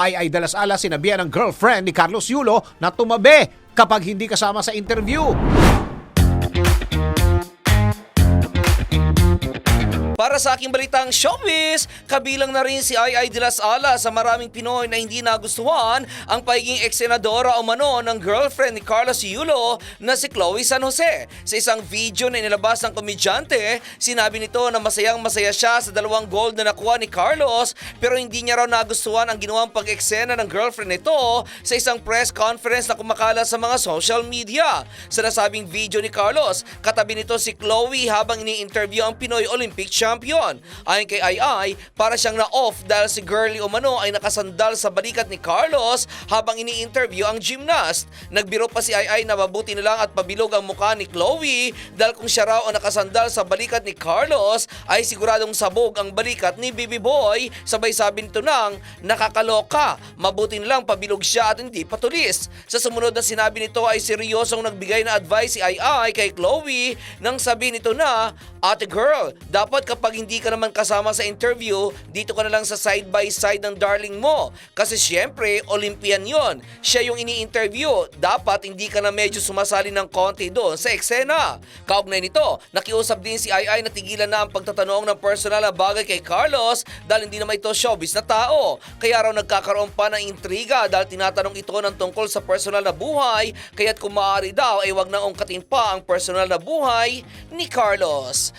ay ay dalas ala sinabihan ng girlfriend ni Carlos Yulo na tumabi kapag hindi kasama sa interview. Para sa aking balitang showbiz, kabilang na rin si Ay de las Alas sa maraming Pinoy na hindi nagustuhan ang pagiging eksenadora o mano ng girlfriend ni Carlos Yulo na si Chloe San Jose. Sa isang video na inilabas ng komedyante, sinabi nito na masayang masaya siya sa dalawang gold na nakuha ni Carlos pero hindi niya raw nagustuhan ang ginawang pag-eksena ng girlfriend nito sa isang press conference na kumakala sa mga social media. Sa nasabing video ni Carlos, katabi nito si Chloe habang ini-interview ang Pinoy Olympic champion. Ayon kay Ai, para siyang na-off dahil si Girlie Umano ay nakasandal sa balikat ni Carlos habang ini-interview ang gymnast. Nagbiro pa si Ai na mabuti na lang at pabilog ang mukha ni Chloe dahil kung siya raw ang nakasandal sa balikat ni Carlos ay siguradong sabog ang balikat ni Bibi Boy. Sabay sabi nito nang nakakaloka. Mabuti na lang pabilog siya at hindi patulis. Sa sumunod na sinabi nito ay seryosong nagbigay na advice si Ai kay Chloe nang sabi nito na, Ate girl, dapat kapag hindi ka naman kasama sa interview, dito ka na lang sa side by side ng darling mo. Kasi syempre, Olympian yon. Siya yung ini-interview. Dapat hindi ka na medyo sumasali ng konti doon sa eksena. Kaugnay nito, nakiusap din si Ai na tigilan na ang pagtatanong ng personal na bagay kay Carlos dahil hindi naman ito showbiz na tao. Kaya raw nagkakaroon pa ng intriga dahil tinatanong ito ng tungkol sa personal na buhay kaya't kung maaari daw ay wag na ungkatin pa ang personal na buhay ni Carlos.